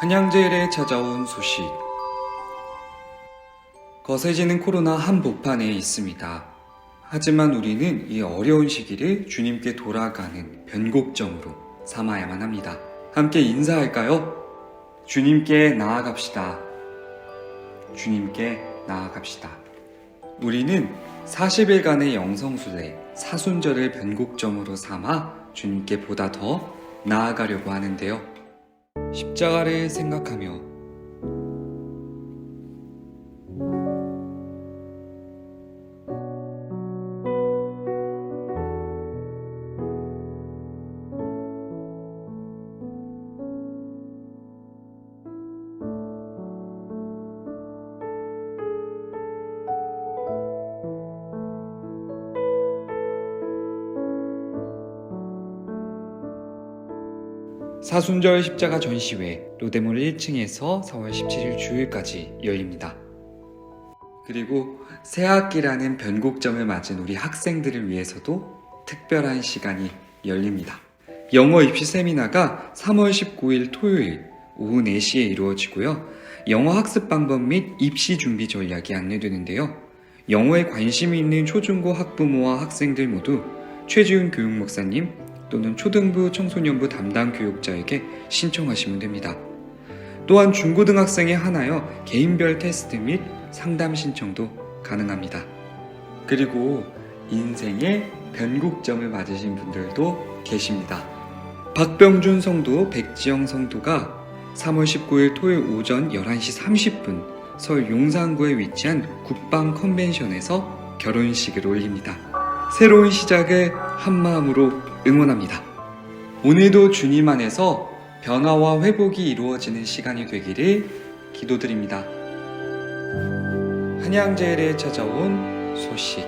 한양제일에 찾아온 소식. 거세지는 코로나 한복판에 있습니다. 하지만 우리는 이 어려운 시기를 주님께 돌아가는 변곡점으로 삼아야만 합니다. 함께 인사할까요? 주님께 나아갑시다. 주님께 나아갑시다. 우리는 40일간의 영성순례, 사순절을 변곡점으로 삼아 주님께 보다 더 나아가려고 하는데요. 십자가를 생각하며 사순절 십자가 전시회 로데몰 1층에서 4월 17일 주일까지 열립니다. 그리고 새학기라는 변곡점을 맞은 우리 학생들을 위해서도 특별한 시간이 열립니다. 영어 입시 세미나가 3월 19일 토요일 오후 4시에 이루어지고요. 영어 학습 방법 및 입시 준비 전략이 안내되는데요. 영어에 관심이 있는 초중고 학부모와 학생들 모두 최지훈 교육 목사님 또는 초등부 청소년부 담당 교육자에게 신청하시면 됩니다. 또한 중고등학생에 한하여 개인별 테스트 및 상담 신청도 가능합니다. 그리고 인생의 변곡점을 맞으신 분들도 계십니다. 박병준 성도, 백지영 성도가 3월 19일 토요일 오전 11시 30분 서울 용산구에 위치한 국방 컨벤션에서 결혼식을 올립니다. 새로운 시작을 한마음으로 응원합니다. 오늘도 주님 안에서 변화와 회복이 이루어지는 시간이 되기를 기도드립니다. 한양제일에 찾아온 소식.